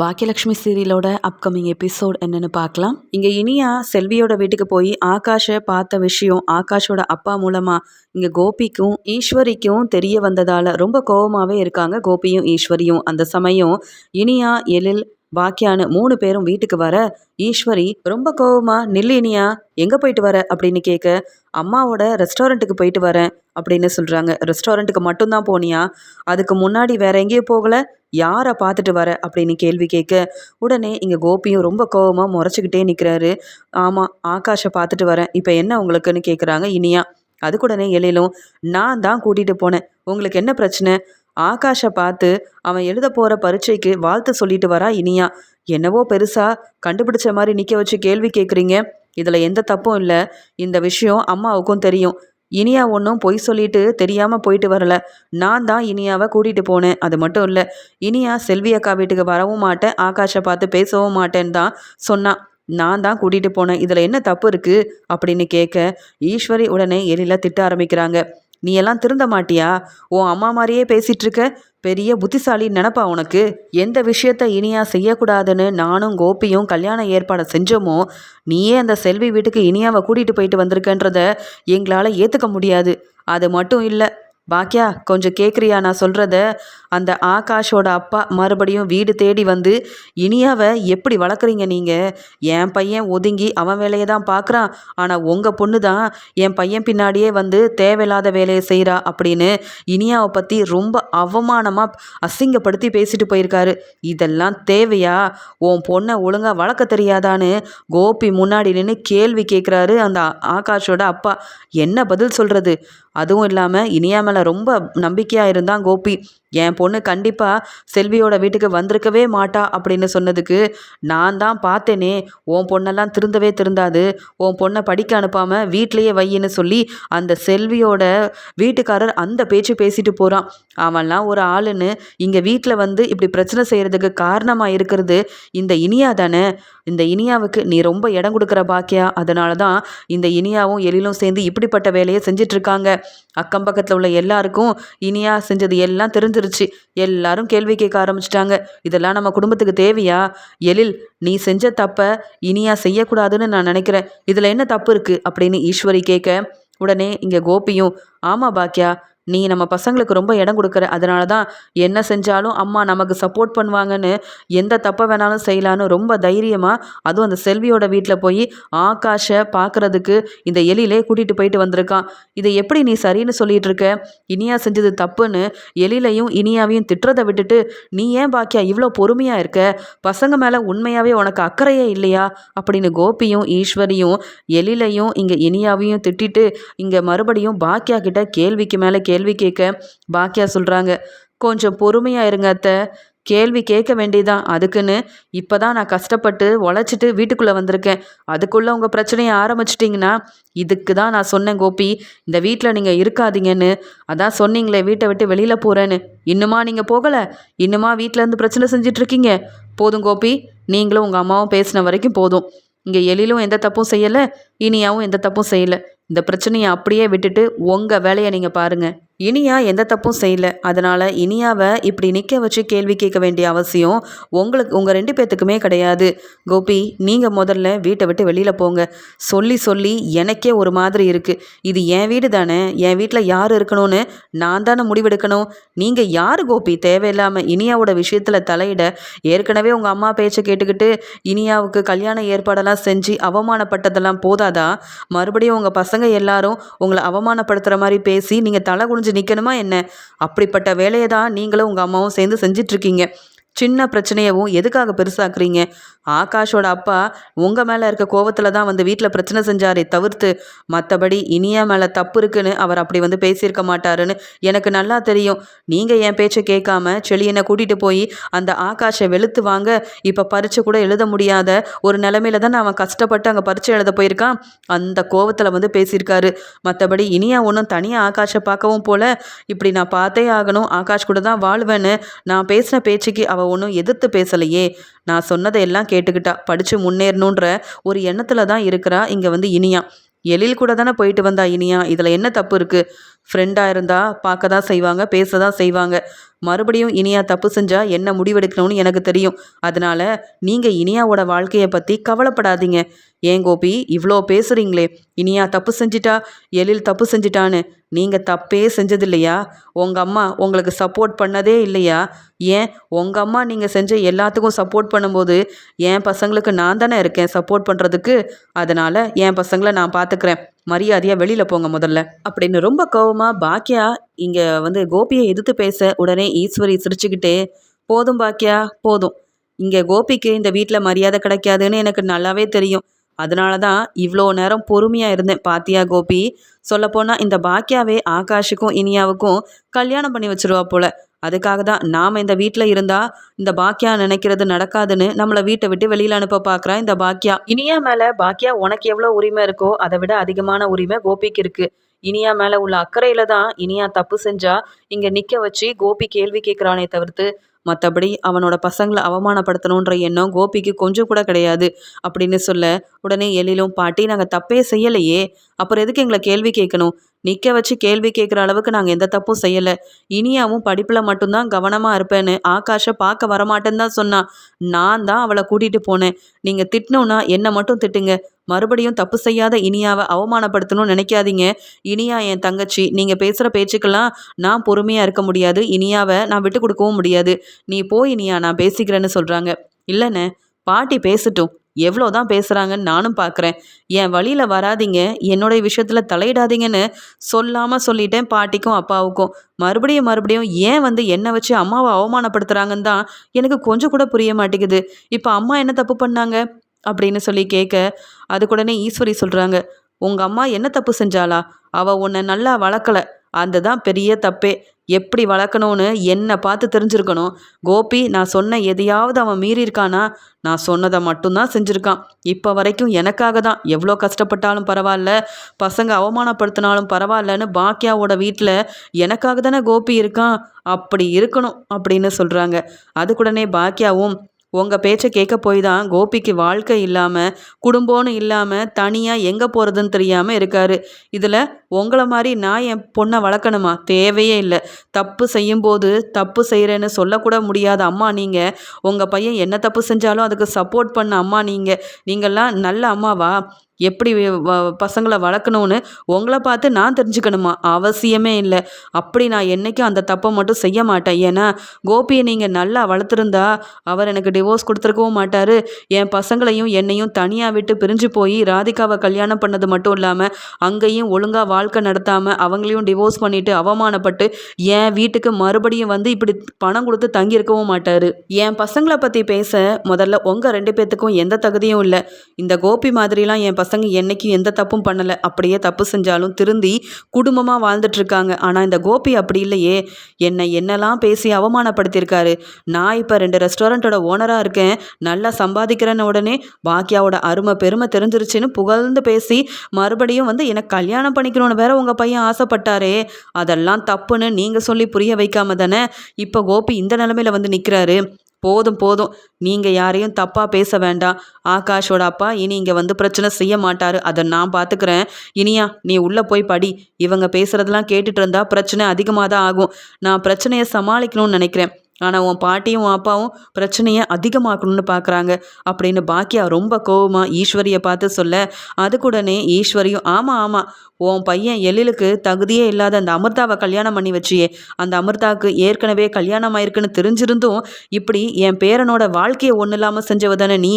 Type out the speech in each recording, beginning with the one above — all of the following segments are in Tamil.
பாக்கியலக்ஷ்மி சீரியலோட அப்கமிங் எபிசோட் என்னன்னு பார்க்கலாம். இங்கே இனியா செல்வியோட வீட்டுக்கு போய் ஆகாஷை பார்த்த விஷயம் ஆகாஷோட அப்பா மூலமாக இங்கே கோபிக்கும் ஈஸ்வரிக்கும் தெரிய வந்ததால் ரொம்ப கோபமாகவே இருக்காங்க கோபியும் ஈஸ்வரியும். அந்த சமயம் இனியா எழில் பாக்கியான்னு மூணு பேரும் வீட்டுக்கு வர ஈஸ்வரி ரொம்ப கோவமா நில்லு இனியா எங்கே போயிட்டு வர? அப்படின்னு கேட்க அம்மாவோட ரெஸ்டாரண்ட்டுக்கு போயிட்டு வரேன் அப்படின்னு சொல்கிறாங்க ரெஸ்டாரண்ட்டுக்கு மட்டும்தான் போனியா? அதுக்கு முன்னாடி வேற எங்கேயும் போகல? யாரை பார்த்துட்டு வர அப்படின்னு கேள்வி கேட்க உடனே இங்கே கோபியும் ரொம்ப கோவமாக முறைச்சிக்கிட்டே நிற்கிறாரு ஆமாம் ஆகாஷை பார்த்துட்டு வரேன். இப்போ என்ன உங்களுக்குன்னு கேட்குறாங்க இனியா. அதுக்குடனே எழிலும் நான் தான் கூட்டிகிட்டு போனேன். உங்களுக்கு என்ன பிரச்சனை? ஆகாஷை பார்த்து அவன் எழுத போகிற பரீட்சைக்கு வாழ்த்து சொல்லிட்டு வரா இனியா. என்னவோ பெருசாக கண்டுபிடிச்ச மாதிரி நிற்க வச்சு கேள்வி கேட்குறீங்க இதில் எந்த தப்பும் இல்லை. இந்த விஷயம் அம்மாவுக்கும் தெரியும். இனியா ஒன்றும் பொய் சொல்லிட்டு தெரியாமல் போயிட்டு வரல. நான் தான் இனியாவை கூட்டிகிட்டு போனேன். அது மட்டும் இல்லை இனியா செல்வி அக்கா வீட்டுக்கு வரவும் மாட்டேன். ஆகாஷை பார்த்து பேசவும் மாட்டேன்னு தான் சொன்னான் நான் தான் கூட்டிகிட்டு போனேன். இதில் என்ன தப்பு இருக்குது அப்படின்னு கேட்க ஈஸ்வரி உடனே எழில திட்ட ஆரம்பிக்கிறாங்க. நீ எல்லாம் திருந்த மாட்டியா? உன் அம்மா மாதிரியே பேசிகிட்ருக்க பெரிய புத்திசாலி நினப்பா உனக்கு? எந்த விஷயத்த இனியா செய்யக்கூடாதுன்னு நானும் கோபியும் கல்யாண ஏற்பாடை செஞ்சோமோ நீயே அந்த செல்வி வீட்டுக்கு இனியாவை கூட்டிகிட்டு போயிட்டு வந்திருக்கன்றத எங்களால் ஏற்றுக்க முடியாது. அது மட்டும் இல்லை. பாக்கியா கொஞ்சம் கேட்குறியா நான் சொல்கிறத அந்த ஆகாஷோட அப்பா மறுபடியும் வீடு தேடி வந்து இனியாவை எப்படி வளர்க்குறீங்க நீங்கள் என் பையன் ஒதுங்கி அவன் வேலையை தான் பார்க்குறான். ஆனால் உங்கள் பொண்ணு தான் என் பையன் பின்னாடியே வந்து தேவையில்லாத வேலையை செய்கிறா அப்படின்னு இனியாவை பற்றி ரொம்ப அவமானமாக அசிங்கப்படுத்தி பேசிட்டு போயிருக்காரு. இதெல்லாம் தேவையா? உன் பொண்ணை ஒழுங்காக வளர்க்க தெரியாதான்னு கோபி முன்னாடி நின்று கேள்வி கேட்குறாரு அந்த ஆகாஷோட அப்பா. என்ன பதில் சொல்கிறது அதுவும் இல்லாமல் இனியா மேலே ரொம்ப நம்பிக்கையாக இருந்தான் கோபி. என் பொண்ணு கண்டிப்பாக செல்வியோட வீட்டுக்கு வந்திருக்கவே மாட்டா அப்படின்னு சொன்னதுக்கு நான் தான் பார்த்தேனே. உன் பொண்ணெல்லாம் திருந்தவே திருந்தாது. உன் பொண்ணை படிக்க அனுப்பாமல் வீட்லேயே வையின்னு சொல்லி அந்த செல்வியோட வீட்டுக்காரர் அந்த பேச்சு பேசிட்டு போகிறான் அவன்லாம் ஒரு ஆளுன்னு இங்கே வீட்டில் வந்து இப்படி பிரச்சனை செய்கிறதுக்கு காரணமாக இருக்கிறது இந்த இனியா தானே. இந்த இனியாவுக்கு நீ ரொம்ப இடம் கொடுக்குற பாக்கியா? அதனால தான் இந்த இனியாவும் எழிலும் சேர்ந்து இப்படிப்பட்ட வேலையை செஞ்சிட்ருக்காங்க அக்கம் பக்கத்தில் உள்ள எல்லாருக்கும் இனியா செஞ்சது எல்லாம் வந்துருச்சு எல்லாரும் கேள்வி கேட்க ஆரம்பிச்சிட்டாங்க. இதெல்லாம் நம்ம குடும்பத்துக்கு தேவையா? எழில் நீ செஞ்ச தப்பை இனியா செய்யக்கூடாதுன்னு நான் நினைக்கிறேன். இதில் என்ன தப்பு இருக்குது அப்படின்னு ஈஸ்வரி கேட்க உடனே இங்கே கோபியும் ஆமாம் பாக்கியா நீ நம்ம பசங்களுக்கு ரொம்ப இடம் கொடுக்குற. அதனால தான் என்ன செஞ்சாலும் அம்மா நமக்கு சப்போர்ட் பண்ணுவாங்கன்னு எந்த தப்பை வேணாலும் செய்யலான்னு ரொம்ப தைரியமாக அதுவும் அந்த செல்வியோட வீட்டில் போய் ஆகாஷை பார்க்குறதுக்கு இந்த எலியிலே கூட்டிகிட்டு போயிட்டு வந்திருக்கான். இதை எப்படி நீ சரின்னு சொல்லிட்டு இருக்க? இனியா செஞ்சது தப்புன்னு எலிலையும் இனியாவையும் திட்டுறதை விட்டுட்டு நீ ஏன் பாக்கியா இவ்வளோ பொறுமையாக இருக்க? பசங்க மேலே உண்மையாகவே உனக்கு அக்கறையே இல்லையா? அப்படின்னு கோபியும் ஈஸ்வரியும் எலிலையும் இங்கே இனியாவையும் திட்டிட்டு இங்கே மறுபடியும் பாக்கியா கிட்ட கேள்விக்கு மேலே கேள்வி கேள்வி கேட்க பாக்கியா சொல்கிறாங்க கொஞ்சம் பொறுமையாக இருங்க அத்தை. கேள்வி கேட்க வேண்டியதான் அதுக்குன்னு இப்போ தான் நான் கஷ்டப்பட்டு உழைச்சிட்டு வீட்டுக்குள்ளே வந்திருக்கேன். அதுக்குள்ளே உங்கள் பிரச்சனையை ஆரம்பிச்சிட்டிங்கன்னா இதுக்கு தான் நான் சொன்னேன் கோபி. இந்த வீட்டில் நீங்கள் இருக்காதீங்கன்னு. அதான் சொன்னீங்களே வீட்டை விட்டு வெளியில் போகிறேன்னு இன்னுமா நீங்கள் போகலை? இன்னுமா வீட்டிலேருந்து பிரச்சனை செஞ்சிட்ருக்கீங்க போதும் கோபி. நீங்களும் உங்கள் அம்மாவும் பேசின வரைக்கும் போதும். இங்கே எழிலும் எந்த தப்பும் செய்யலை இனியாவும் எந்த தப்பும் செய்யலை. இந்த பிரச்சனையை அப்படியே விட்டுட்டு உங்கள் வேலையை நீங்கள் பாருங்கள் இனியா எந்த தப்பும் செய்யல. அதனால் இனியாவை இப்படி நிற்க வச்சு கேள்வி கேட்க வேண்டிய அவசியம் உங்களுக்கு உங்கள் ரெண்டு பேர்த்துக்குமே கிடையாது. கோபி நீங்கள் முதல்ல வீட்டை விட்டு வெளியில் போங்க. சொல்லி சொல்லி எனக்கே ஒரு மாதிரி இருக்குது இது என் வீடு தானே. என் வீட்டில் யார் இருக்கணும்னு நான் தானே முடிவெடுக்கணும். நீங்கள் யார் கோபி? தேவையில்லாமல் இனியாவோட விஷயத்தில் தலையிட ஏற்கனவே உங்கள் அம்மா பேச்சை கேட்டுக்கிட்டு இனியாவுக்கு கல்யாண ஏற்பாடெல்லாம் செஞ்சு அவமானப்பட்டதெல்லாம் போதாதா? மறுபடியும் உங்கள் பசங்க எல்லாரும் உங்களை அவமானப்படுத்துகிற மாதிரி பேசி நீங்கள் தலை குனிஞ்சு நிற்கணுமா என்ன? அப்படிப்பட்ட வேலையை தான் நீங்களும் உங்கள் அம்மாவும் சேர்ந்து செஞ்சிட்ருக்கீங்க. சின்ன பிரச்சனையவும் எதுக்காக பெருசாக்குறீங்க? ஆகாஷோட அப்பா உங்கள் மேலே இருக்க கோவத்தில் தான் வந்து வீட்டில் பிரச்சனை செஞ்சாரே தவிர்த்து மற்றபடி இனியா மேலே தப்பு இருக்குன்னு அவர் அப்படி வந்து பேசியிருக்க மாட்டாருன்னு எனக்கு நல்லா தெரியும். நீங்கள் என் பேச்சை கேட்காம செளியனை கூட்டிகிட்டு போய் அந்த ஆகாஷை வெளுத்து வாங்க இப்போ பரீட்சை கூட எழுத முடியாத ஒரு நிலமையில தான் அவன் கஷ்டப்பட்டு அங்கே பரீட்சை எழுத போயிருக்கான்? அந்த கோவத்தில் வந்து பேசியிருக்காரு. மற்றபடி இனியா ஒன்றும் தனியாக ஆகாஷை பார்க்கவும் போல இப்படி நான் பார்த்தே ஆகணும் ஆகாஷ் கூட தான் வாழ்வேன்னு நான் பேசின பேச்சுக்கு அவள் ஒன்றும் எதிர்த்து பேசலையே. நான் சொன்னதை எல்லாம் கேட்டுக்கிட்டா படித்து முன்னேறணுன்ற ஒரு எண்ணத்தில் தான் இருக்கிறா இங்கே வந்து இனியா. எழில் கூட தானே போயிட்டு வந்தா இனியா இதில் என்ன தப்பு இருக்குது ஃப்ரெண்டாக இருந்தால் பார்க்க தான் செய்வாங்க பேச தான் செய்வாங்க. மறுபடியும் இனியா தப்பு செஞ்சால் என்ன முடிவெடுக்கணும்னு எனக்கு தெரியும். அதனால் நீங்கள் இனியாவோட வாழ்க்கையை பற்றி கவலைப்படாதீங்க. ஏன் கோபி இவ்வளோ பேசுகிறீங்களே இனியா தப்பு செஞ்சிட்டா எழில் தப்பு செஞ்சிட்டான்னு. நீங்கள் தப்பே செஞ்சது இல்லையா உங்கள் அம்மா உங்களுக்கு சப்போர்ட் பண்ணதே இல்லையா? ஏன்? உங்கள் அம்மா நீங்கள் செஞ்ச எல்லாத்துக்கும் சப்போர்ட் பண்ணும்போது என் பசங்களுக்கு நான் தானே இருக்கேன் சப்போர்ட் பண்ணுறதுக்கு அதனால் என் பசங்களை நான் பார்த்துக்கிறேன் மரியாதையாக வெளியில் போங்க முதல்ல. அப்படின்னு ரொம்ப கோவமாக பாக்கியா இங்கே வந்து கோபியை எதிர்த்து பேச உடனே ஈஸ்வரி சிரிச்சுக்கிட்டே போதும் பாக்கியா போதும். இங்கே கோபிக்கு இந்த வீட்டில் மரியாதை கிடைக்காதுன்னு எனக்கு நல்லாவே தெரியும். அதனால தான் இவ்வளோ நேரம் பொறுமையாக இருந்தேன் பாத்தியா கோபி? சொல்லப்போனால் இந்த பாக்கியாவே ஆகாஷுக்கும் இனியாவுக்கும் கல்யாணம் பண்ணி வச்சிருவா போல. அதுக்காக தான் நாம் இந்த வீட்டில் இருந்தால் இந்த பாக்கியா நினைக்கிறது நடக்காதுன்னு நம்மளை வீட்டை விட்டு வெளியில் அனுப்ப பார்க்குறா இந்த பாக்கியா இனியா மேலே பாக்கியா உனக்கு எவ்வளோ உரிமை இருக்கோ அதை விட அதிகமான உரிமை கோபிக்கு இருக்குது இனியா மேலே உள்ள அக்கறையில் தான் இனியா தப்பு செஞ்சா இங்கே நிற்க வச்சு கோபி கேள்வி கேட்குறானே தவிர்த்து மற்றபடி அவனோட பசங்களை அவமானப்படுத்தணுன்ற எண்ணம் கோபிக்கு கொஞ்சம் கூட கிடையாது. அப்படின்னு சொல்ல உடனே எழிலும் பாட்டி நாங்கள் தப்பே செய்யலையே. அப்புறம் எதுக்கு எங்களை கேள்வி கேட்கணும்? நிற்க வச்சு கேள்வி கேட்குற அளவுக்கு நாங்கள் எந்த தப்பும் செய்யலை. இனியாவும் படிப்பில் மட்டும்தான் கவனமாக இருப்பேன்னு ஆகாஷை பார்க்க வரமாட்டேன்னு தான் சொன்னான். நான் தான் அவளை கூட்டிகிட்டு போனேன். நீங்கள் திட்டினோன்னா என்னை மட்டும் திட்டுங்க. மறுபடியும் தப்பு செய்யாத இனியாவை அவமானப்படுத்தணும்னு நினைக்காதீங்க. இனியா என் தங்கச்சி நீங்கள் பேசுகிற பேச்சுக்கெல்லாம் நான் பொறுமையாக இருக்க முடியாது. இனியாவை நான் விட்டு கொடுக்கவும் முடியாது. நீ போய் இனியா நான் பேசிக்கிறேன்னு சொல்கிறாங்க இல்லைண்ணே பாட்டி பேசட்டும். எவ்வளோ தான் பேசுகிறாங்கன்னு நானும் பார்க்குறேன் என் வழியில் வராதிங்க. என்னுடைய விஷயத்தில் தலையிடாதீங்கன்னு சொல்லாமல் சொல்லிட்டேன் பாட்டிக்கும் அப்பாவுக்கும். மறுபடியும் மறுபடியும் ஏன் வந்து என்னை வச்சு அம்மாவை அவமானப்படுத்துகிறாங்கன்னு தான் எனக்கு கொஞ்சம் கூட புரிய மாட்டேங்குது. இப்போ அம்மா என்ன தப்பு பண்ணாங்க? அப்படின்னு சொல்லி கேட்க அதுக்குடனே ஈஸ்வரி சொல்கிறாங்க உங்கள் அம்மா என்ன தப்பு செஞ்சாளா? அவள் உன்னை நல்லா வளர்க்கலை. அந்த தான் பெரிய தப்பே. எப்படி வளர்க்கணும்னு என்னை பார்த்து தெரிஞ்சிருக்கணும். கோபி நான் சொன்ன எதையாவது அவன் மீறியிருக்கானா நான் சொன்னதை மட்டும்தான் செஞ்சுருக்கான். இப்போ வரைக்கும் எனக்காக தான். எவ்வளோ கஷ்டப்பட்டாலும் பரவாயில்ல. பசங்க அவமானப்படுத்தினாலும் பரவாயில்லன்னு பாக்கியாவோட வீட்டில் எனக்காக தானே கோபி இருக்கான். அப்படி இருக்கணும் அப்படின்னு சொல்கிறாங்க அதுக்குடனே பாக்கியாவும் உங்கள் பேச்சை கேட்க போய் தான் கோபிக்கு வாழ்க்கை இல்லாமல் குடும்பம்னு இல்லாமல் தனியாக எங்கே போகிறதுன்னு தெரியாமல் இருக்கார். இதில் உங்களை மாதிரி நான் என் பொண்ணை வளர்க்கணுமா? தேவையே இல்லை. தப்பு செய்யும்போது தப்பு செய்கிறேன்னு சொல்லக்கூட முடியாத. அம்மா நீங்கள் உங்கள் பையன் என்ன தப்பு செஞ்சாலும் அதுக்கு சப்போர்ட் பண்ண அம்மா நீங்கள் நீங்கள்லாம் நல்ல அம்மாவா? எப்படி பசங்களை வளர்க்கணும்னு உங்களை பார்த்து நான் தெரிஞ்சுக்கணுமா? அவசியமே இல்லை. அப்படி நான் என்றைக்கும் அந்த தப்பை மட்டும் செய்ய மாட்டேன். ஏன்னா கோபியை நீங்கள் நல்லா வளர்த்துருந்தா அவர் எனக்கு டிவோர்ஸ் கொடுத்துருக்கவும் மாட்டார். என் பசங்களையும் என்னையும் தனியாக விட்டு பிரிஞ்சு போய் ராதிகாவை கல்யாணம் பண்ணது மட்டும் இல்லாமல் அங்கேயும் ஒழுங்காக வாழ்க்கை நடத்தாமல் அவங்களையும் டிவோர்ஸ் பண்ணிவிட்டு அவமானப்பட்டு என் வீட்டுக்கு மறுபடியும் வந்து இப்படி பணம் கொடுத்து தங்கியிருக்கவும் மாட்டார். என் பசங்களை பற்றி பேச முதல்ல உங்கள் ரெண்டு பேர்த்துக்கும் எந்த தகுதியும் இல்லை. இந்த கோபி மாதிரிலாம் என் பசங்க என்றைக்கும் எந்த தப்பும் பண்ணலை. அப்படியே தப்பு செஞ்சாலும் திருந்தி குடும்பமாக வாழ்ந்துட்டுருக்காங்க. ஆனால் இந்த கோபி அப்படி இல்லையே. என்னை என்னெல்லாம் பேசி அவமானப்படுத்தியிருக்காரு. நான் இப்போ ரெண்டு ரெஸ்டாரண்ட்டோட ஓனராக இருக்கேன். நல்லா சம்பாதிக்கிறேன்னு உடனே பாக்கியாவோட அருமை பெருமை தெரிஞ்சிருச்சுன்னு புகழ்ந்து பேசி மறுபடியும் வந்து எனக்கு கல்யாணம் பண்ணிக்கணும் பண்ணிக்கணும்னு வேற உங்கள் பையன் ஆசைப்பட்டாரே. அதெல்லாம் தப்புன்னு நீங்கள் சொல்லி புரிய வைக்காம தானே இப்போ கோபி இந்த நிலமையில வந்து நிற்கிறாரு போதும் போதும். நீங்கள் யாரையும் தப்பாக பேச வேண்டாம். ஆகாஷோட அப்பா இனி இங்கே வந்து பிரச்சனை செய்ய மாட்டார். அதை நான் பார்த்துக்கிறேன் இனியா நீ உள்ளே போய் படி. இவங்க பேசுகிறதெல்லாம் கேட்டுட்டு இருந்தால் பிரச்சனை அதிகமாக தான் ஆகும். நான் பிரச்சனையை சமாளிக்கணும்னு நினைக்கிறேன். ஆனால் உன் பாட்டியும் உன் அப்பாவும் பிரச்சனையை அதிகமாக்கணும்னு பார்க்குறாங்க அப்படின்னு பாக்கியா ரொம்ப கோவமாக ஈஸ்வரியை பார்த்து சொல்ல அதுக்குடனே ஈஸ்வரியும் ஆமாம் ஆமாம் உன் பையன் எழிலுக்கு தகுதியே இல்லாத அந்த அமிர்தாவை கல்யாணம் பண்ணி வச்சியே. அந்த அமிர்தாவுக்கு ஏற்கனவே கல்யாணம் ஆயிருக்குன்னு தெரிஞ்சிருந்தும் இப்படி என் பேரனோட வாழ்க்கையை ஒன்றும் இல்லாமல் செஞ்சவ தானே நீ?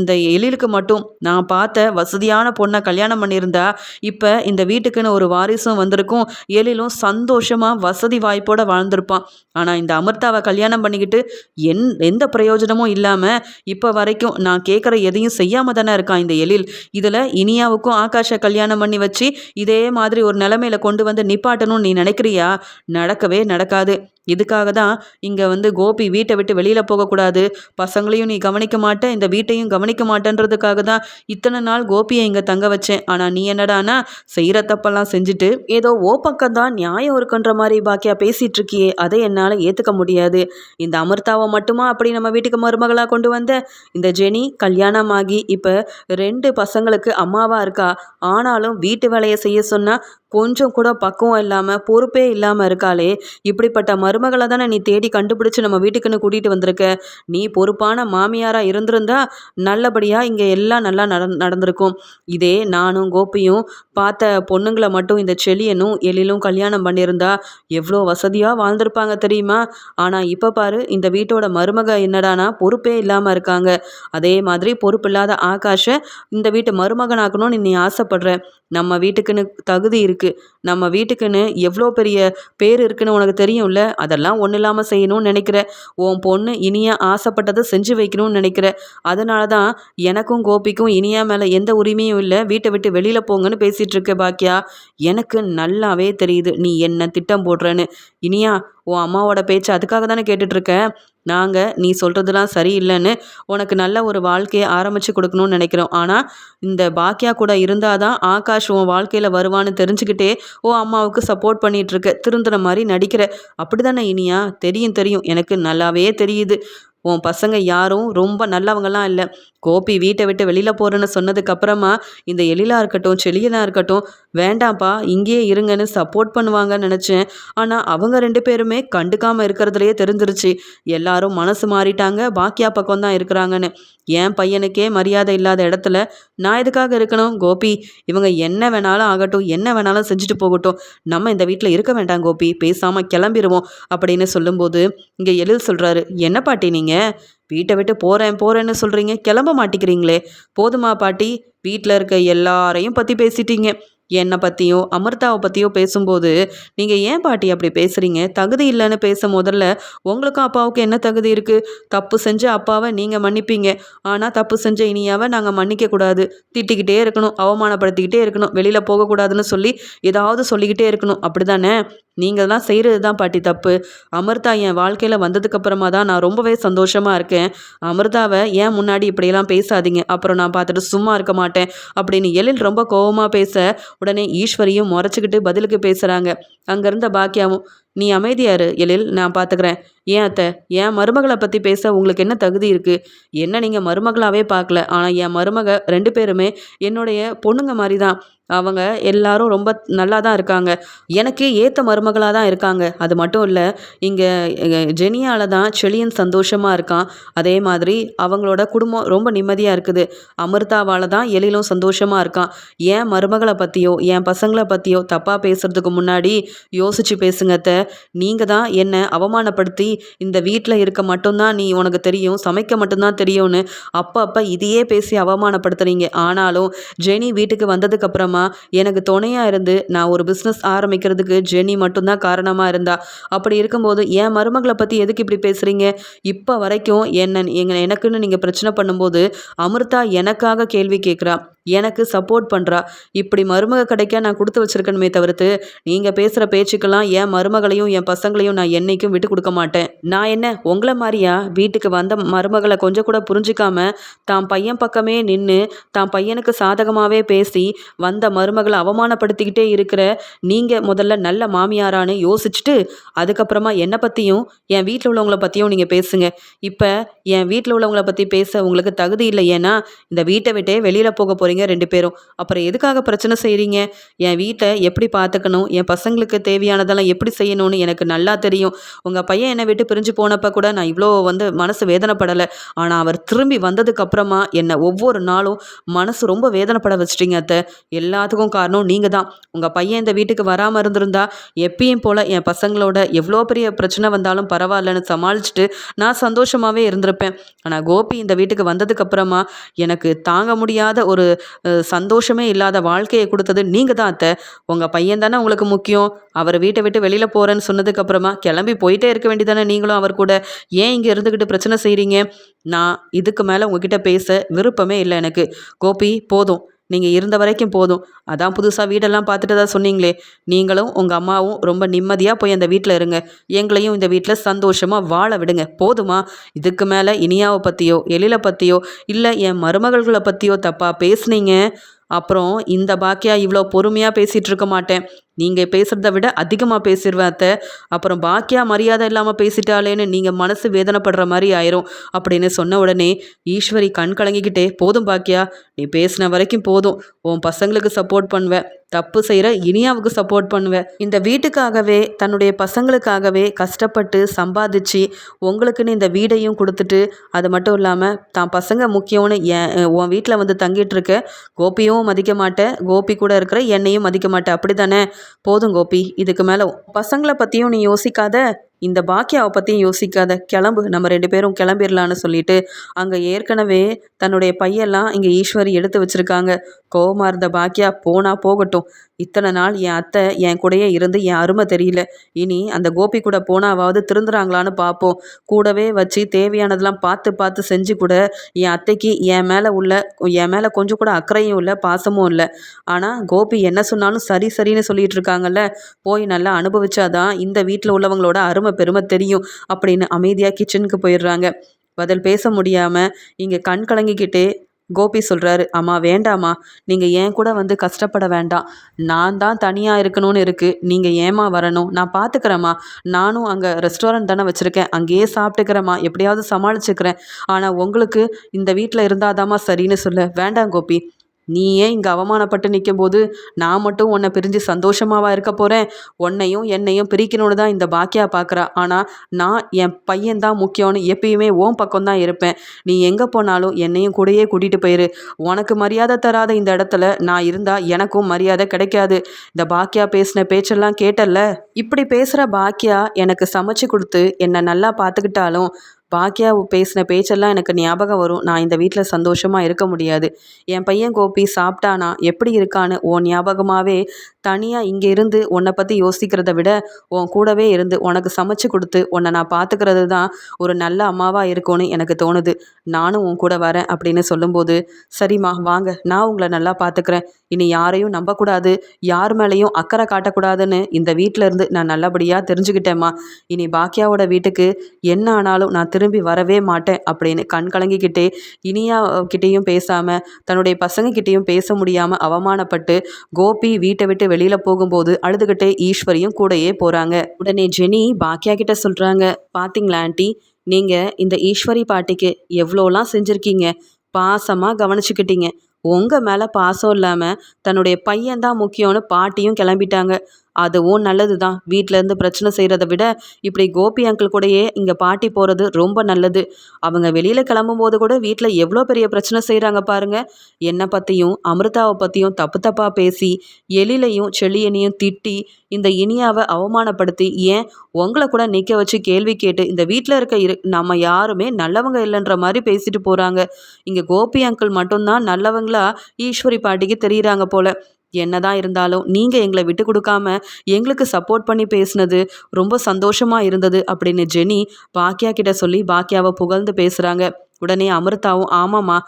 இந்த எழிலுக்கு மட்டும் நான் பார்த்த வசதியான பொண்ணை கல்யாணம் பண்ணியிருந்தா இப்போ இந்த வீட்டுக்குன்னு ஒரு வாரிசும் வந்திருக்கும். எழிலும் சந்தோஷமாக வசதி வாய்ப்போடு வாழ்ந்திருப்பான். ஆனால் இந்த அமிர்தாவை கல்யாணம் பண்ணிக்கிட்டு என் எந்த பிரயோஜனமும் இல்லாமல் இப்போ வரைக்கும் நான் கேட்குற எதையும் செய்யாமல் தானே இருக்கான் இந்த எழில்? இதில் இனியாவுக்கும் ஆகாஷை கல்யாணம் பண்ணி வச்சு இதே மாதிரி ஒரு நிலமையில கொண்டு வந்து நிப்பாட்டணும்னு நீ நினைக்கிறியா? நடக்கவே நடக்காது. இதுக்காக தான் இங்கே வந்து கோபி வீட்டை விட்டு வெளியில் போகக்கூடாது. பசங்களையும் நீ கவனிக்க மாட்ட இந்த வீட்டையும் கவனிக்க மாட்டேன்றதுக்காக தான் இத்தனை நாள் கோபியை இங்கே தங்க வச்சேன். ஆனால் நீ என்னடானா செய்கிற தப்பெல்லாம் செஞ்சுட்டு ஏதோ ஓ பக்கம் தான் நியாயம் இருக்குன்ற மாதிரி பாக்கியா பேசிகிட்டு இருக்கியே அதை என்னால் ஏற்றுக்க முடியாது. இந்த அமிர்தாவை மட்டுமா அப்படி நம்ம வீட்டுக்கு மருமகளாக கொண்டு வந்த? இந்த ஜெனி கல்யாணமாகி இப்போ ரெண்டு பசங்களுக்கு அம்மாவாக இருக்கா? ஆனாலும் வீட்டு வேலையை செய்ய சொன்னால் கொஞ்சம் கூட பக்குவம் இல்லாமல் பொறுப்பே இல்லாமல் இருக்காளே. இப்படிப்பட்ட மருமகளை தானே நீ தேடி கண்டுபிடிச்சு நம்ம வீட்டுக்குன்னு கூட்டிகிட்டு வந்திருக்க? நீ பொறுப்பான மாமியாராக இருந்திருந்தா நல்லபடியாக இங்கே எல்லாம் நல்லா நட நடந்திருக்கும். இதே நானும் கோபியும் பார்த்த பொண்ணுங்களை மட்டும் இந்த செலியனும் எழிலும் கல்யாணம் பண்ணியிருந்தா எவ்வளோ வசதியாக வாழ்ந்திருப்பாங்க தெரியுமா? ஆனால் இப்போ பாரு இந்த வீட்டோட மருமக என்னடானா பொறுப்பே இல்லாமல் இருக்காங்க. அதே மாதிரி பொறுப்பில்லாத ஆகாஷை இந்த வீட்டு மருமகனாக்கணும்னு நீ ஆசைப்படுற. நம்ம வீட்டுக்குன்னு தகுதி இருக்குது நம்ம வீட்டுக்குன்னு எவ்வளோ பெரிய பேர் இருக்குன்னு உனக்கு தெரியும்ல? அதெல்லாம் ஒன்றும் இல்லாமல் செய்யணும்னு நினைக்கிற. உன் பொண்ணு இனியா ஆசைப்பட்டதை செஞ்சு வைக்கணும்னு நினைக்கிற. அதனால தான் எனக்கும் கோபிக்கும் இனியா மேலே எந்த உரிமையும் இல்லை. வீட்டை விட்டு வெளியில் போங்கன்னு பேசிகிட்டு இருக்க பாக்கியா. எனக்கு நல்லாவே தெரியுது. நீ என்ன திட்டம் போடுறேன்னு. இனியா உன் அம்மாவோட பேச்சு அதுக்காக தானே கேட்டுட்ருக்கேன் நாங்கள் நீ சொல்கிறதுலாம் சரியில்லைன்னு உனக்கு நல்ல ஒரு வாழ்க்கையை ஆரம்பித்து கொடுக்கணும்னு நினைக்கிறோம். ஆனால் இந்த பாக்கியா கூட இருந்தால் தான் ஆகாஷ் உன் வாழ்க்கையில் வருவான்னு தெரிஞ்சுக்கிட்டே ஓ அம்மாவுக்கு சப்போர்ட் பண்ணிகிட்ருக்க திருந்துற மாதிரி நடிக்கிற. அப்படி தானே இனியா? தெரியும் தெரியும். எனக்கு நல்லாவே தெரியுது. உன் பசங்க யாரும் ரொம்ப நல்லவங்களாம் இல்லை. கோபி வீட்டை விட்டு வெளியில் போகிறேன்னு சொன்னதுக்கப்புறமா இந்த எழிலாக இருக்கட்டும் செளியலாக இருக்கட்டும் வேண்டாம்ப்பா இங்கேயே இருங்கன்னு சப்போர்ட் பண்ணுவாங்கன்னு நினச்சேன். ஆனால் அவங்க ரெண்டு பேருமே கண்டுக்காமல் இருக்கிறதுலையே தெரிஞ்சிருச்சு. எல்லாரும் மனசு மாறிட்டாங்க பாக்கியா பக்கம் தான் இருக்கிறாங்கன்னு. என் பையனுக்கே மரியாதை இல்லாத இடத்துல நான் எதுக்காக இருக்கணும்? கோபி இவங்க என்ன வேணாலும் ஆகட்டும் என்ன வேணாலும் செஞ்சுட்டு போகட்டும். நம்ம இந்த வீட்டில் இருக்க வேண்டாம் கோபி. பேசாமல் கிளம்பிடுவோம் அப்படின்னு சொல்லும்போது இங்கே எழில் சொல்கிறாரு என்ன பாட்டி நீங்கள் வீட்டை விட்டு போகிறேன் போகிறேன்னு சொல்கிறீங்க கிளம்ப மாட்டிக்கிறீங்களே போதுமா பாட்டி? வீட்டில் இருக்க எல்லாரையும் பற்றி பேசிட்டீங்க. என்னை பற்றியோ அமிர்தாவை பற்றியோ பேசும்போது நீங்கள் ஏன் பாட்டி அப்படி பேசுகிறீங்க தகுதி இல்லைன்னு பேச முதல்ல உங்களுக்கும் அப்பாவுக்கும் என்ன தகுதி இருக்குது தப்பு செஞ்ச அப்பாவை நீங்கள் மன்னிப்பீங்க. ஆனால் தப்பு செஞ்ச இனியாவை நாங்கள் மன்னிக்கக்கூடாது திட்டிக்கிட்டே இருக்கணும் அவமானப்படுத்திக்கிட்டே இருக்கணும் வெளியில் போகக்கூடாதுன்னு சொல்லி ஏதாவது சொல்லிக்கிட்டே இருக்கணும். அப்படி தானே நீங்கள் தான் செய்கிறது தான் பாட்டி தப்பு. அமிர்தா என் வாழ்க்கையில் வந்ததுக்கப்புறமா தான் நான் ரொம்பவே சந்தோஷமாக இருக்கேன். அமிர்தாவை ஏன் முன்னாடி இப்படியெல்லாம் பேசாதீங்க? அப்புறம் நான் பார்த்துட்டு சும்மா இருக்க மாட்டேன். அப்படின்னு எழில் ரொம்ப கோபமாக பேச உடனே ஈஸ்வரியும் முறைச்சிக்கிட்டு பதிலுக்கு பேசுகிறாங்க அங்கேருந்த பாக்கியாவும் நீ அமைதியாரு எழில் நான் பார்த்துக்கிறேன் ஏன் அத்தை? என் மருமகளை பற்றி பேச உங்களுக்கு என்ன தகுதி இருக்குது என்ன நீங்கள் மருமகளாகவே பார்க்கல ஆனால் என் மருமக ரெண்டு பேருமே என்னுடைய பொண்ணுங்க மாதிரி தான் அவங்க எல்லாரும் ரொம்ப நல்லா தான் இருக்காங்க. எனக்கு ஏற்ற மருமகளாக தான் இருக்காங்க. அது மட்டும் இல்லை இங்கே ஜெனியால் தான் செழியன் சந்தோஷமாக இருக்கான். அதே மாதிரி அவங்களோட குடும்பம் ரொம்ப நிம்மதியாக இருக்குது. அமிர்தாவால் தான் எழிலும் சந்தோஷமாக இருக்கான். என் மருமகளை பற்றியோ என் பசங்களை பற்றியோ தப்பாக பேசுகிறதுக்கு முன்னாடி யோசித்து பேசுங்கத்த நீங்கள் தான் என்னை அவமானப்படுத்தி இந்த வீட்டில் இருக்க மட்டும்தான் நீ உனக்கு தெரியும் சமைக்க மட்டும்தான் தெரியும்னு அப்போ அப்போ இதையே பேசி அவமானப்படுத்துறீங்க. ஆனாலும் ஜெனி வீட்டுக்கு வந்ததுக்கப்புறமா எனக்கு துணையாக இருந்து நான் ஒரு பிஸ்னஸ் ஆரம்பிக்கிறதுக்கு ஜெனி மட்டும்தான் காரணமாக இருந்தா. அப்படி இருக்கும்போது என் மருமகளை பற்றி எதுக்கு இப்படி பேசுகிறீங்க இப்போ வரைக்கும் என்ன எங்க எனக்குன்னு நீங்கள் பிரச்சனை பண்ணும்போது அமிர்தா எனக்காக கேள்வி கேட்குறா எனக்கு சப்போர்ட் பண்ணுறா இப்படி மருமக கிடைக்க நான் கொடுத்து வச்சிருக்கணுமே தவிர்த்து நீங்கள் பேசுகிற பேச்சுக்கெல்லாம் என் மருமகளையும் என் பசங்களையும் நான் என்றைக்கும் விட்டு கொடுக்க மாட்டேன். நான் என்ன உங்களை மாதிரியா? வீட்டுக்கு வந்த மருமகளை கொஞ்சம் கூட புரிஞ்சிக்காம தான் பையன் பக்கமே நின்று தான் பையனுக்கு சாதகமாகவே பேசி வந்த மருமகளை அவமானப்படுத்திக்கிட்டே இருக்கிற நீங்கள் முதல்ல நல்ல மாமியாரான்னு யோசிச்சுட்டு அதுக்கப்புறமா என்னை பற்றியும் என் வீட்டில் உள்ளவங்கள பற்றியும் நீங்கள் பேசுங்க. இப்போ என் வீட்டில் உள்ளவங்கள பற்றி பேச உங்களுக்கு தகுதி இல்லை ஏன்னா இந்த வீட்டை விட்டே வெளியில் போக போகிறீங்க ரெண்டு பேரும். அப்புறம் எதுக்காக பிரச்சனை செய்கிறீங்க என் வீட்டை எப்படி பார்த்துக்கணும் என் பசங்களுக்கு தேவையானதெல்லாம் எப்படி செய்யணும்னு எனக்கு நல்லா தெரியும். உங்கள் பையன் என்னை விட்டு பிரிஞ்சு போனப்போ கூட நான் இவ்வளோ வந்து மனசு வேதனைப்படலை. ஆனால் அவர் திரும்பி வந்ததுக்கப்புறமா என்னை ஒவ்வொரு நாளும் மனசு ரொம்ப வேதனைப்பட வச்சிட்டீங்க அத்தை. எல்லாத்துக்கும் காரணம் நீங்கள் தான். உங்கள் பையன் இந்த வீட்டுக்கு வராமல் இருந்திருந்தா எப்பயும் போல் என் பசங்களோட எவ்வளோ பெரிய பிரச்சனை வந்தாலும் பரவாயில்லன்னு சமாளிச்சுட்டு நான் சந்தோஷமாகவே இருந்திருப்பேன். ஆனால் கோபி இந்த வீட்டுக்கு வந்ததுக்கப்புறமா எனக்கு தாங்க முடியாத ஒரு சந்தோஷமே இல்லாத வாழ்க்கையை கொடுத்தது நீங்கள் தான் அத்தை. உங்கள் பையன் தானே உங்களுக்கு முக்கியம். அவர் வீட்டை விட்டு வெளியில் போகிறேன்னு சொன்னதுக்கப்புறமா கிளம்பி போயிட்டே இருக்க வேண்டியதானே நீங்களும் அவர் கூட. ஏன் இங்கே இருந்துக்கிட்டு பிரச்சனை செய்கிறீங்க நான் இதுக்கு மேலே உங்ககிட்ட பேச விருப்பமே இல்லை எனக்கு. கோபி போதும். நீங்கள் இருந்த வரைக்கும் போதும். அதான் புதுசாக வீடெல்லாம் பார்த்துட்டு தான் சொன்னீங்களே. நீங்களும் உங்கள் அம்மாவும் ரொம்ப நிம்மதியாக போய் அந்த வீட்டில் இருங்க. எங்களையும் இந்த வீட்டில் சந்தோஷமாக வாழ விடுங்க. போதுமா? இதுக்கு மேலே இனியாவை பற்றியோ எழில பற்றியோ இல்லை என் மருமகள்களை பற்றியோ தப்பாக பேசுனீங்க? அப்புறம் இந்த பாக்கியா இவ்வளோ பொறுமையாக பேசிகிட்டு இருக்க மாட்டேன். நீங்கள் பேசுகிறத விட அதிகமாக பேசிடுவேன் அத்தை. அப்புறம் பாக்கியா மரியாதை இல்லாமல் பேசிட்டாலேன்னு நீங்கள் மனசு வேதனைப்படுற மாதிரி ஆயிரும் அப்படின்னு சொன்ன உடனே ஈஸ்வரி கண் கலங்கிக்கிட்டே போதும் பாக்கியா நீ பேசின வரைக்கும் போதும். உன் பசங்களுக்கு சப்போர்ட் பண்ணுவேன் தப்பு செய்கிற இனியாவுக்கு சப்போர்ட் பண்ணுவேன் இந்த வீட்டுக்காகவே தன்னுடைய பசங்களுக்காகவே கஷ்டப்பட்டு சம்பாதிச்சு உங்களுக்குன்னு இந்த வீடையும் கொடுத்துட்டு அது மட்டும் இல்லாமல் தான் பசங்க முக்கியம்னு என் உன் வீட்டில் வந்து தங்கிட்டு இருக்க கோபியும் மதிக்க மாட்டேன் கோபி கூட இருக்கிற என்னையும் மதிக்க மாட்டேன் அப்படி தானே போதும் கோபி இதுக்கு மேலே பசங்களை பற்றியும் நீ யோசிக்காத இந்த பாக்கியாவை பற்றியும் யோசிக்காத கிளம்பு நம்ம ரெண்டு பேரும் கிளம்பிடலான்னு சொல்லிட்டு அங்கே ஏற்கனவே தன்னுடைய பையெல்லாம் இங்கே ஈஸ்வரி எடுத்து வச்சுருக்காங்க. கோபமாக இருந்த பாக்கியா போனால் போகட்டும். இத்தனை நாள் என் அத்தை என் கூடயே இருந்து என் அருமை தெரியல. இனி அந்த கோபி கூட போனாவாவது திருந்துறாங்களான்னு பார்ப்போம் கூடவே வச்சு தேவையானதெல்லாம் பார்த்து பார்த்து செஞ்சு கூட என் அத்தைக்கு என் மேலே உள்ள என் மேலே கொஞ்சம் கூட அக்கறையும் இல்லை பாசமும் இல்லை. ஆனால் கோபி என்ன சொன்னாலும் சரி சரின்னு சொல்லிட்டு இருக்காங்கல்ல. போய் நல்லா அனுபவிச்சாதான் இந்த வீட்டில் உள்ளவங்களோட அருமை பெருமை தெரியும் அப்படின்னு அமைதியாக கிச்சனுக்கு போயிடுறாங்க. பதில் பேச முடியாமல் இங்கே கண் கலங்கிக்கிட்டே கோபி சொல்கிறாரு அம்மா வேண்டாம்மா. நீங்கள் ஏன் கூட வந்து கஷ்டப்பட வேண்டாம். நான் தான் தனியாக இருக்கணும்னு இருக்குது நீங்கள் ஏமா வரணும்? நான் பார்த்துக்கிறேம்மா நானும் அங்கே ரெஸ்டாரண்ட் தானே வச்சுருக்கேன். அங்கேயே சாப்பிட்டுக்கிறேம்மா. எப்படியாவது சமாளிச்சுக்கிறேன். ஆனால் உங்களுக்கு இந்த வீட்டில் இருந்தாதாம்மா சரின்னு சொல்ல. வேண்டாம் கோபி. நீ ஏன் இங்கே அவமானப்பட்டு நிற்கும் போது நான் மட்டும் உன்னை பிரிஞ்சு சந்தோஷமாவா இருக்க போகிறேன் உன்னையும் என்னையும் பிரிக்கணும்னு தான் இந்த பாக்கியா பார்க்குறா ஆனால் நான் என் பையன் தான் முக்கியம்னு எப்பயுமே ஓன் பக்கம் தான் இருப்பேன். நீ எங்கே போனாலும் என்னையும் கூடயே கூட்டிகிட்டு போயிரு. உனக்கு மரியாதை தராத இந்த இடத்துல நான் இருந்தால் எனக்கும் மரியாதை கிடைக்காது. இந்த பாக்கியா பேசின பேச்செல்லாம் கேட்டல்ல? இப்படி பேசுகிற பாக்கியா எனக்கு சமைச்சு கொடுத்து என்னை நல்லா பார்த்துக்கிட்டாலும் பாக்கியா பேசின பேச்செல்லாம் எனக்கு ஞாபகம் வரும். நான் இந்த வீட்டில் சந்தோஷமாக இருக்க முடியாது. என் பையன் கோபி சாப்பிட்டானா? எப்படி இருக்கான்னு உன் ஞாபகமாகவே தனியாக இங்கே இருந்து உன்னை பற்றி யோசிக்கிறத விட உன் கூடவே இருந்து உனக்கு சமைச்சு கொடுத்து உன்னை நான் பார்த்துக்கிறது தான் ஒரு நல்ல அம்மாவாக இருக்கும்னு எனக்கு தோணுது. நானும் உன் கூட வரேன் அப்படின்னு சொல்லும்போது சரிம்மா வாங்க நான் உங்களை நல்லா பார்த்துக்கிறேன் இனி யாரையும் நம்பக்கூடாது. யார் மேலேயும் அக்கறை காட்டக்கூடாதுன்னு இந்த வீட்டில் இருந்து நான் நல்லபடியாக தெரிஞ்சுக்கிட்டேம்மா. இனி பாக்கியாவோட வீட்டுக்கு என்ன ஆனாலும் நான் திரும்பி வரவே மாட்டேன் அப்படின்னு கண் கலங்கிக்கிட்டே இனியா கிட்டேயும் பேசாமல் தன்னுடைய பசங்கக்கிட்டேயும் பேச முடியாமல் அவமானப்பட்டு கோபி வீட்டை விட்டு வெளியில் போகும்போது அழுதுகிட்டே ஈஸ்வரியும் கூடயே போகிறாங்க உடனே ஜெனி பாக்கியா கிட்ட சொல்கிறாங்க பார்த்தீங்களா ஆண்டி நீங்கள் இந்த ஈஸ்வரி பாட்டிக்கு எவ்வளோலாம் செஞ்சுருக்கீங்க? பாசமாக கவனிச்சுக்கிட்டீங்க. உங்கள் மேலே பாசம் இல்லாமல் தன்னுடைய பையன்தான் முக்கியம்னு பாட்டியும் கிளம்பிட்டாங்க. அதுவும் நல்லது தான் வீட்டிலேருந்து பிரச்சனை செய்கிறத விட இப்படி கோபி அங்கிள் கூடயே இங்கே பாட்டி போகிறது ரொம்ப நல்லது. அவங்க வெளியில் கிளம்பும்போது கூட வீட்டில் எவ்வளோ பெரிய பிரச்சனை செய்கிறாங்க பாருங்கள் என்னை பற்றியும் அமிர்தாவை பற்றியும் தப்பு தப்பாக பேசி எழிலையும் செழியனையும் திட்டி இந்த இனியாவை அவமானப்படுத்தி ஏன் உங்களை கூட நிற்க வச்சு கேள்வி கேட்டு இந்த வீட்டில் இருக்க இரு நம்ம யாருமே நல்லவங்க இல்லைன்ற மாதிரி பேசிட்டு போகிறாங்க இங்கே கோபி அங்கிள் மட்டும்தான் நல்லவங்களா ஈஸ்வரி பாட்டிக்கு தெரியுறாங்க போல. என்னதான் இருந்தாலும் நீங்கள் எங்களை விட்டு கொடுக்காம எங்களுக்கு சப்போர்ட் பண்ணி பேசுனது ரொம்ப சந்தோஷமாக இருந்தது அப்படின்னு ஜெனி பாக்கியா கிட்ட சொல்லி பாக்கியாவை புகழ்ந்து பேசுகிறாங்க உடனே அமிர்தாவும் ஆமாம்மா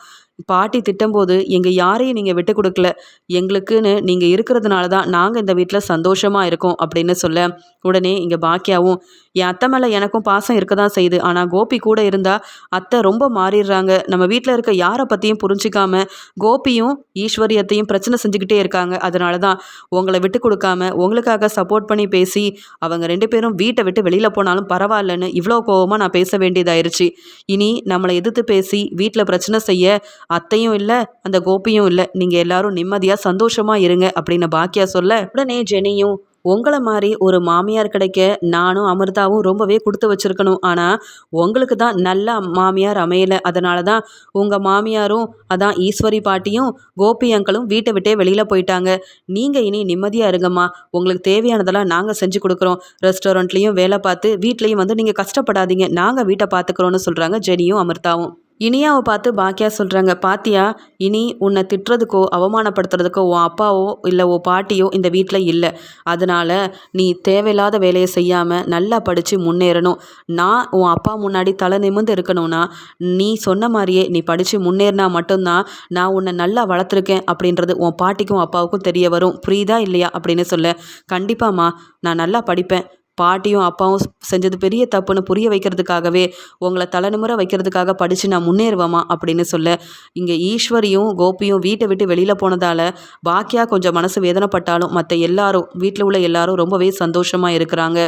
பாட்டி திட்டம்போது எங்கள் யாரையும் நீங்கள் விட்டு கொடுக்கல. எங்களுக்குன்னு நீங்கள் இருக்கிறதுனால தான் நாங்கள் இந்த வீட்டில் சந்தோஷமாக இருக்கோம் அப்படின்னு சொல்ல உடனே இங்கே பாக்கியாவும் என் அத்தை மேலே எனக்கும் பாசம் இருக்க தான் செய்யுது. ஆனால் கோபி கூட இருந்தால் அத்தை ரொம்ப மாறிடுறாங்க. நம்ம வீட்டில் இருக்க யாரை பற்றியும் புரிஞ்சிக்காம கோபியும் ஈஸ்வரியத்தையும் பிரச்சனை செஞ்சுக்கிட்டே இருக்காங்க. அதனால தான் உங்களை விட்டு கொடுக்காம உங்களுக்காக சப்போர்ட் பண்ணி பேசி அவங்க ரெண்டு பேரும் வீட்டை விட்டு வெளியில் போனாலும் பரவாயில்லன்னு இவ்வளோ கோபமாக நான் பேச வேண்டியதாயிருச்சு. இனி நம்மளை எதிர்த்து பேசி வீட்டில் பிரச்சனை செய்ய அத்தையும் இல்லை அந்த கோபியும் இல்லை. நீங்கள் எல்லாரும் நிம்மதியாக சந்தோஷமாக இருங்க அப்படின்னு பாக்கியா சொல்ல உடனே ஜெனியும் உங்களை மாதிரி ஒரு மாமியார் கிடைக்க நானும் அமிர்தாவும் ரொம்பவே கொடுத்து வச்சுருக்கணும். ஆனால் உங்களுக்கு தான் நல்ல மாமியார் அமையலை. அதனால தான் உங்கள் மாமியாரும் அதான் ஈஸ்வரி பாட்டியும் கோபி அங்கிளும் வீட்டை விட்டே வெளியில் போயிட்டாங்க. நீங்கள் இனி நிம்மதியாக இருங்கம்மா. உங்களுக்கு தேவையானதெல்லாம் நாங்கள் செஞ்சு கொடுக்குறோம். ரெஸ்டாரண்ட்லேயும் வேலை பார்த்து வீட்லேயும் வந்து நீங்கள் கஷ்டப்படாதீங்க. நாங்கள் வீட்டை பார்த்துக்குறோன்னு சொல்கிறாங்க ஜெனியும் அமிர்தாவும். இனியாவை பார்த்து பாக்கியா சொல்கிறாங்க பாத்தியா இனி உன்னை திட்டுறதுக்கோ அவமானப்படுத்துறதுக்கோ உன் அப்பாவோ இல்லை உன் பாட்டியோ இந்த வீட்டில் இல்லை. அதனால் நீ தேவையில்லாத வேலையை செய்யாமல் நல்லா படித்து முன்னேறணும். நான் உன் அப்பா முன்னாடி தலை நிமிர்ந்து இருக்கணும்னா நீ சொன்ன மாதிரியே நீ படித்து முன்னேறினா மட்டும்தான் நான் உன்னை நல்லா வளர்த்துருக்கேன் அப்படின்றது உன் பாட்டிக்கும் அப்பாவுக்கும் தெரிய வரும். புரியுதா இல்லையா? அப்படின்னு சொல்ல கண்டிப்பாம்மா நான் நல்லா படிப்பேன். பாட்டியும் அப்பாவும் செஞ்சது பெரிய தப்புன்னு புரிய வைக்கிறதுக்காகவே உங்களை தலைநிமுறை வைக்கிறதுக்காக படித்து நான் முன்னேறுவேமா அப்படின்னு சொல்ல இங்கே ஈஸ்வரியும் கோபியும் வீட்டை விட்டு வெளியில் போனதால் பாக்கியா கொஞ்சம் மனசு வேதனைப்பட்டாலும் மற்ற எல்லாரும் வீட்டில் உள்ள எல்லாரும் ரொம்பவே சந்தோஷமாக இருக்கிறாங்க.